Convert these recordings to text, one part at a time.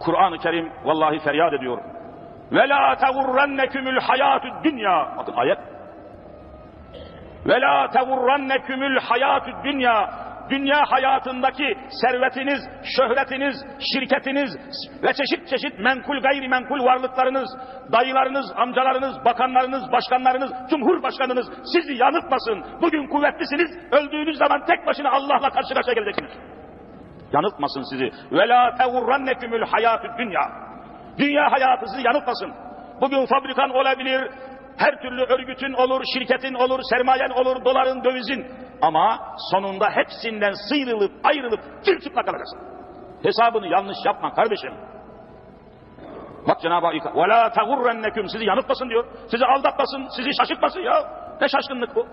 Kur'an-ı Kerim vallahi feryat ediyor. Ve la tegurrennekumul hayatü dünya. Bakın ayet. Ve la tegurrennekumul hayatü dünya. Dünya hayatındaki servetiniz, şöhretiniz, şirketiniz ve çeşit çeşit menkul gayrimenkul varlıklarınız, dayılarınız, amcalarınız, bakanlarınız, başkanlarınız, cumhurbaşkanınız sizi yanıltmasın. Bugün kuvvetlisiniz, öldüğünüz zaman tek başına Allah'la karşı karşıya geleceksiniz. Yanıltmasın sizi. Ve la tegurrennekumul hayatü dünya. Dünya hayatı sizi yanıltmasın. Bugün fabrikan olabilir, her türlü örgütün olur, şirketin olur, sermayen olur, doların, dövizin. Ama sonunda hepsinden sıyrılıp, ayrılıp, çırçıplak kalacaksın. Hesabını yanlış yapma kardeşim. Bak Cenab-ı Hak وَلَا تَغُرَّنَّكُمْ Sizi yanıltmasın diyor. Sizi aldatmasın, sizi şaşırtmasın ya. Ne şaşkınlık bu.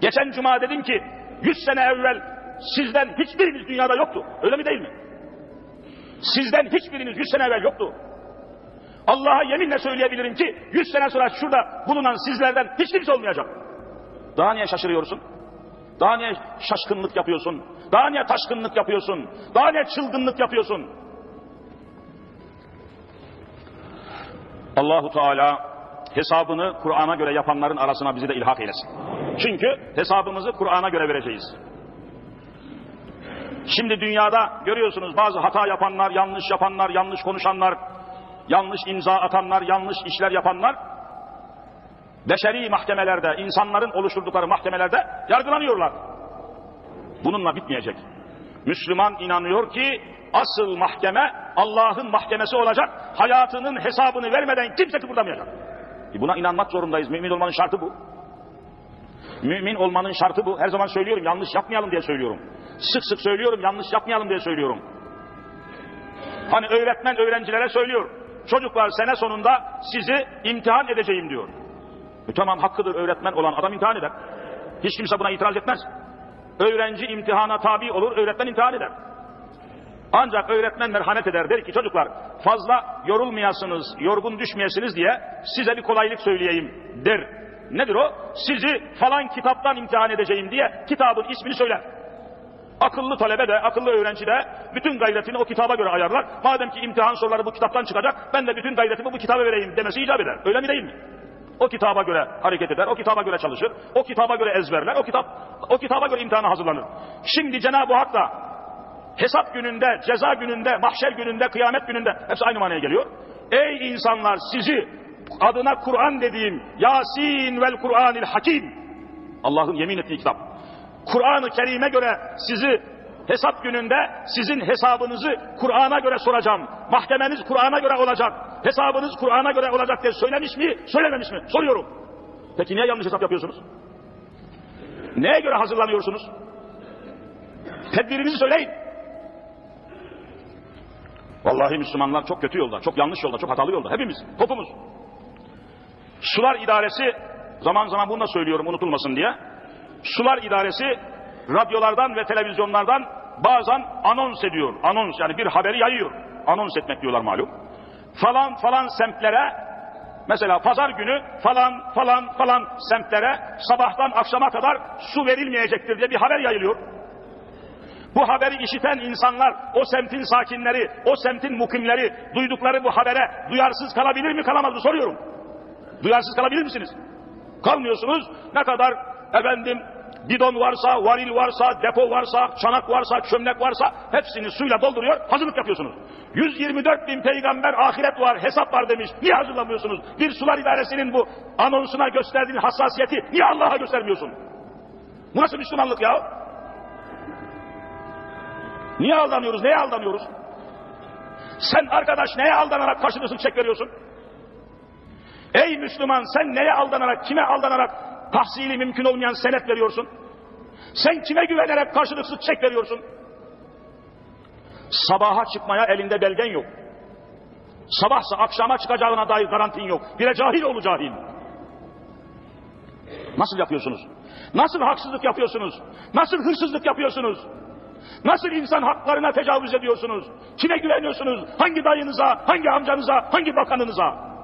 Geçen cuma dedim ki, 100 sene evvel sizden hiçbiriniz dünyada yoktu. Öyle mi değil mi? Sizden hiçbiriniz 100 sene evvel yoktu. Allah'a yeminle söyleyebilirim ki 100 sene sonra şurada bulunan sizlerden hiç kimse olmayacak. Daha niye şaşırıyorsun? Daha niye şaşkınlık yapıyorsun? Daha niye taşkınlık yapıyorsun? Daha niye çılgınlık yapıyorsun? Allahu Teala hesabını Kur'an'a göre yapanların arasına bizi de ilhak eylesin. Çünkü hesabımızı Kur'an'a göre vereceğiz. Şimdi dünyada görüyorsunuz bazı hata yapanlar, yanlış yapanlar, yanlış konuşanlar, yanlış imza atanlar, yanlış işler yapanlar beşeri mahkemelerde, insanların oluşturdukları mahkemelerde yargılanıyorlar. Bununla bitmeyecek. Müslüman inanıyor ki asıl mahkeme Allah'ın mahkemesi olacak. Hayatının hesabını vermeden kimse kıpırdamayacak. E buna inanmak zorundayız. Mümin olmanın şartı bu. Mümin olmanın şartı bu. Her zaman söylüyorum yanlış yapmayalım diye söylüyorum. Sık sık söylüyorum yanlış yapmayalım diye söylüyorum. Hani öğretmen öğrencilere söylüyor. Çocuklar sene sonunda sizi imtihan edeceğim diyor. E tamam hakkıdır öğretmen olan adam imtihan eder. Hiç kimse buna itiraz etmez. Öğrenci imtihana tabi olur, öğretmen imtihan eder. Ancak öğretmen merhamet eder. Der ki çocuklar fazla yorulmayasınız, yorgun düşmeyesiniz diye size bir kolaylık söyleyeyim der. Nedir o? Sizi falan kitaptan imtihan edeceğim diye kitabın ismini söyler. Akıllı talebe de, akıllı öğrenci de bütün gayretini o kitaba göre ayarlar. Madem ki imtihan soruları bu kitaptan çıkacak, ben de bütün gayretimi bu kitaba vereyim demesi icap eder. Öyle mi değil mi? O kitaba göre hareket eder, o kitaba göre çalışır, o kitaba göre ezberler, o kitap o kitaba göre imtihana hazırlanır. Şimdi Cenab-ı Hak da hesap gününde, ceza gününde, mahşer gününde, kıyamet gününde hepsi aynı manaya geliyor. Ey insanlar sizi adına Kur'an dediğim Yasin vel Kur'anil Hakim Allah'ın yemin ettiği kitap. Kur'an-ı Kerim'e göre sizi hesap gününde sizin hesabınızı Kur'an'a göre soracağım. Mahkemeniz Kur'an'a göre olacak. Hesabınız Kur'an'a göre olacak diye söylemiş mi, söylememiş mi? Soruyorum. Peki niye yanlış hesap yapıyorsunuz? Neye göre hazırlanıyorsunuz? Tedbirinizi söyleyin. Vallahi Müslümanlar çok kötü yolda, çok yanlış yolda, çok hatalı yolda. Hepimiz, topumuz. Sular İdaresi, zaman zaman bunu da söylüyorum unutulmasın diye. Sular İdaresi radyolardan ve televizyonlardan bazen anons ediyor. Anons yani bir haberi yayıyor. Anons etmek diyorlar malum. Falan falan semtlere mesela pazar günü falan falan falan semtlere sabahtan akşama kadar su verilmeyecektir diye bir haber yayılıyor. Bu haberi işiten insanlar, o semtin sakinleri, o semtin mukimleri duydukları bu habere duyarsız kalabilir mi kalamaz mı soruyorum. Duyarsız kalabilir misiniz? Kalmıyorsunuz. Ne kadar efendim bidon varsa, varil varsa, depo varsa, çanak varsa, çömlek varsa hepsini suyla dolduruyor, hazırlık yapıyorsunuz. 124 bin peygamber ahiret var, hesap var demiş. Niye hazırlamıyorsunuz? Bir sular idaresinin bu anonsuna gösterdiğin hassasiyeti niye Allah'a göstermiyorsun? Bu nasıl Müslümanlık ya? Niye aldanıyoruz? Neye aldanıyoruz? Sen arkadaş neye aldanarak karşılıksız çek veriyorsun? Ey Müslüman sen neye aldanarak, kime aldanarak tahsili mümkün olmayan senet veriyorsun? Sen kime güvenerek karşılıksız çek veriyorsun? Sabaha çıkmaya elinde belgen yok. Sabahsa akşama çıkacağına dair garantin yok. Bire cahil olu cahil. Nasıl yapıyorsunuz? Nasıl haksızlık yapıyorsunuz? Nasıl hırsızlık yapıyorsunuz? Nasıl insan haklarına tecavüz ediyorsunuz? Kime güveniyorsunuz? Hangi dayınıza, hangi amcanıza, hangi bakanınıza?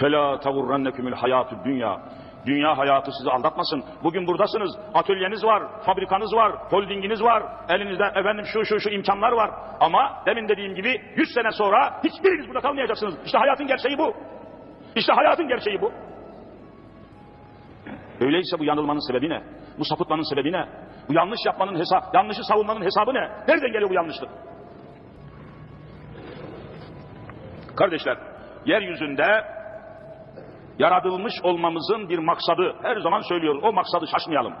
فَلَا تَغُرَّنَّكُمُ الْحَيَاتُ dünya. Dünya hayatı sizi aldatmasın. Bugün buradasınız. Atölyeniz var, fabrikanız var, holdinginiz var. Elinizde efendim şu şu şu imkanlar var. Ama demin dediğim gibi 100 sene sonra hiçbiriniz burada kalmayacaksınız. İşte hayatın gerçeği bu. İşte hayatın gerçeği bu. Öyleyse bu yanılmanın sebebi ne? Bu sapıtmanın sebebi ne? Bu yanlış yapmanın hesabı, yanlışı savunmanın hesabı ne? Nereden geliyor bu yanlışlık? Kardeşler, yeryüzünde yaratılmış olmamızın bir maksadı, her zaman söylüyoruz, o maksadı şaşmayalım.